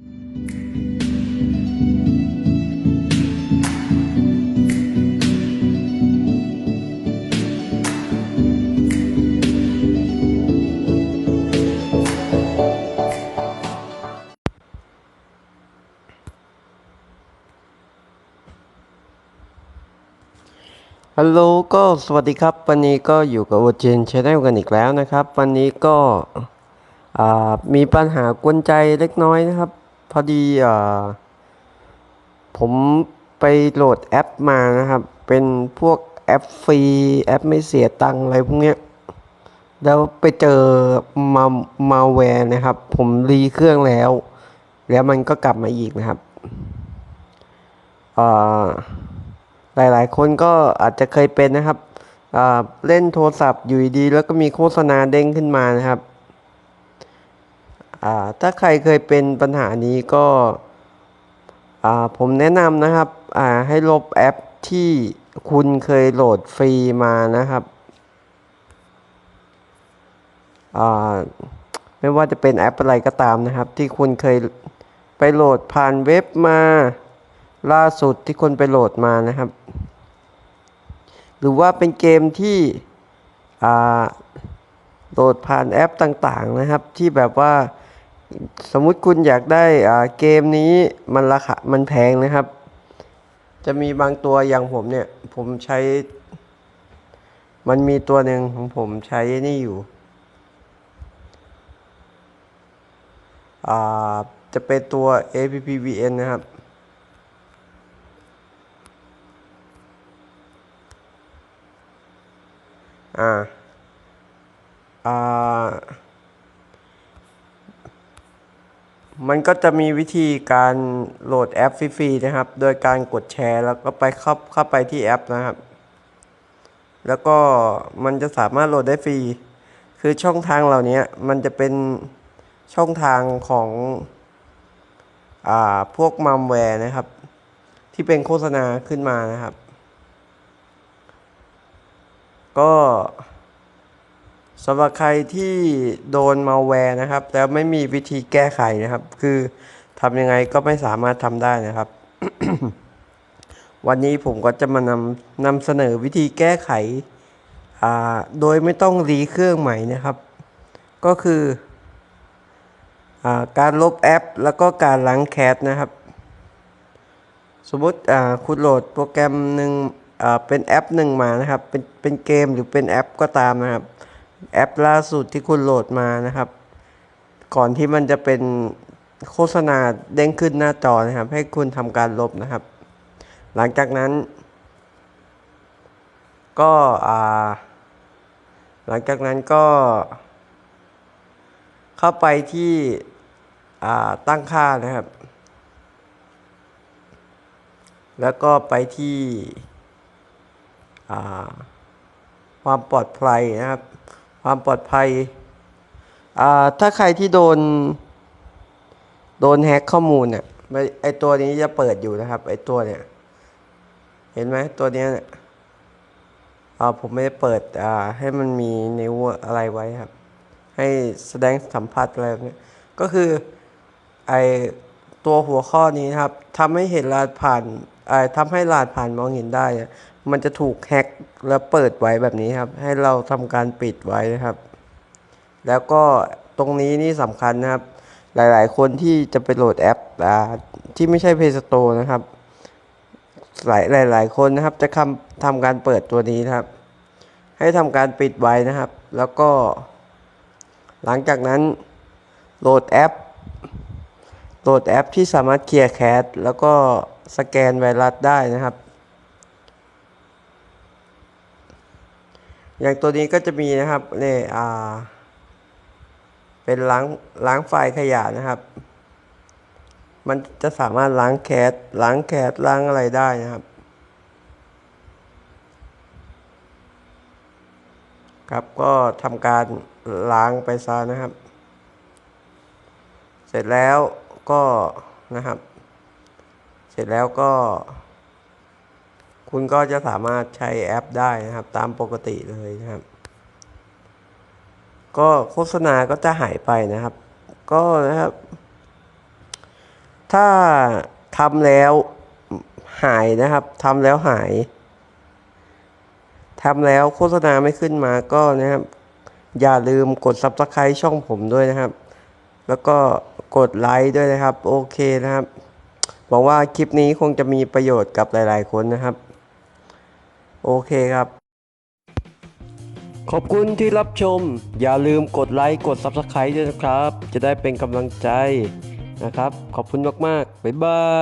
ฮัลโหลก็สวัสดีครับ วันนี้ก็อยู่กับโอเจนชาแนลกันอีกแล้วนะครับ วันนี้ก็มีปัญหากวนใจเล็กน้อยนะครับ พอดีอ่าผมไปโหลดแอปมานะครับ เป็นพวกแอปฟรีแอปไม่เสียตังค์อะไรพวกเนี้ย แล้วไปเจอมามาแวร์นะครับ ผมรีเครื่องแล้ว แล้วมันก็กลับมาอีกนะครับอ่ายหลายคนก็อาจจะเคยเป็นนะครับอ่าเล่นโทรศัพท์อยู่ดี แล้วก็มีโฆษณาเด้งขึ้นมานะครับ ถ้าใครเคยเป็นปัญหานี้ก็ผมแนะนำนะครับให้ลบแอปที่คุณเคยโหลดฟรีมานะครับ ไม่ว่าจะเป็นแอปอะไรก็ตามนะครับ ที่คุณเคยไปโหลดผ่านเว็บมา ล่าสุดที่คนไปโหลดมานะครับ หรือว่าเป็นเกมที่โหลดผ่านแอปต่างๆนะครับ ที่แบบว่า สมมุติคุณอยากได้เกมนี้มันราคามันแพงนะครับ จะมีบางตัวอย่างผมเนี่ย ผมใช้ มันมีตัวหนึ่งของผมใช้นี่อยู่จะเป็นตัว APPVN นะครับ อ่า อ่า มันก็จะมีวิธีการโหลดแอปฟรีๆนะครับ โดยการกดแชร์แล้วก็ไปเข้าเข้าไปที่แอปนะครับ แล้วก็มันจะสามารถโหลดได้ฟรี คือช่องทางเหล่านี้มันจะเป็นช่องทางของอ่าพวกมัมแวร์นะครับ ที่เป็นโฆษณาขึ้นมานะครับ ก็ สำหรับใครที่โดนมาแวร์นะครับแล้วไม่มีวิธีแก้ไขนะครับ คือทำยังไงก็ไม่สามารถทำได้นะครับ วันนี้ผมก็จะมานำนำเสนอวิธีแก้ไขโดยไม่ต้องรีเครื่องใหม่นะครับ ก็คืออการลบแอป แล้วก็การล้างแคชนะครับ สมมติคุณโหลดโปรแกรมหนึ่งเป็นแอปหนึ่งมานะครับ เป็นเป็นเกมหรือเป็นแอปก็ตามนะครับ แอปล่าสุดที่คุณโหลดมานะครับ ก่อนที่มันจะเป็นโฆษณาเด้งขึ้นหน้าจอนะครับ ให้คุณทำการลบนะครับ หลังจากนั้น ก็หลังจากนั้นก็ เข้าไปที่ตั้งค่านะครับ แล้วก็ไปที่ความปลอดภัยนะครับ ความปลอดภัย ถ้าใครที่โดน โดนแฮ็กข้อมูลเนี่ยไอตัวนี้จะเปิดอยู่นะครับ ไอตัวเนี่ย เห็นไหมตัวเนี้ยเนี่ยผมไม่ได้เปิดให้มันมีนิ้วอะไรไว้ครับ ให้แสดงสัมผัสอะไรแบบนี้ก็คือไอตัวหัวข้อนี้ครับทำให้เห็นรหัสผ่านไอทำให้รหัสผ่านมองเห็นได้เมันจะถูกแฮ็กแล้วเปิดไว้แบบนี้ครับ ให้เราทำการปิดไว้นะครับ แล้วก็ตรงนี้นี่สำคัญนะครับ หลายๆ คนที่จะไปโหลดแอปอ่าที่ไม่ใช่ Play Store นะครับ หลายหลายคนนะครับ จะทำทำการเปิดตัวนี้นะครับ ให้ทำการปิดไว้นะครับ แล้วก็ หลังจากนั้นโหลดแอปโหลดแอปที่สามารถเคลียร์แคชแล้วก็สแกนไวรัสได้นะครับ อย่างตัวนี้ก็จะมีนะครับนี่อ่าเป็นล้างล้างไฟขยะนะครับ มันจะสามารถล้างแคสล้างแคสล้างอะไรได้นะครับ ครับก็ทำการล้างไปซะนะครับ เสร็จแล้วก็นะครับ เสร็จแล้วก็ คุณก็จะสามารถใช้แอปได้นะครับ ตามปกติเลยนะครับ ก็โฆษณาก็จะหายไปนะครับ ก็นะครับ ถ้าทำแล้วหายนะครับทำแล้วหายทำแล้วโฆษณาไม่ขึ้นมาก็นะครับ อย่าลืมกด subscribe ช่องผมด้วยนะครับ แล้วก็กดไลค์ด้วยนะครับ โอเคนะครับหวังว่าคลิปนี้คงจะมีประโยชน์กับหลาย ๆ คนนะครับ โอเคครับ ขอบคุณที่รับชม อย่าลืมกดไลค์กด Subscribe ด้วยนะครับ จะได้เป็นกำลังใจนะครับ ขอบคุณมาก ๆ บ๊ายบาย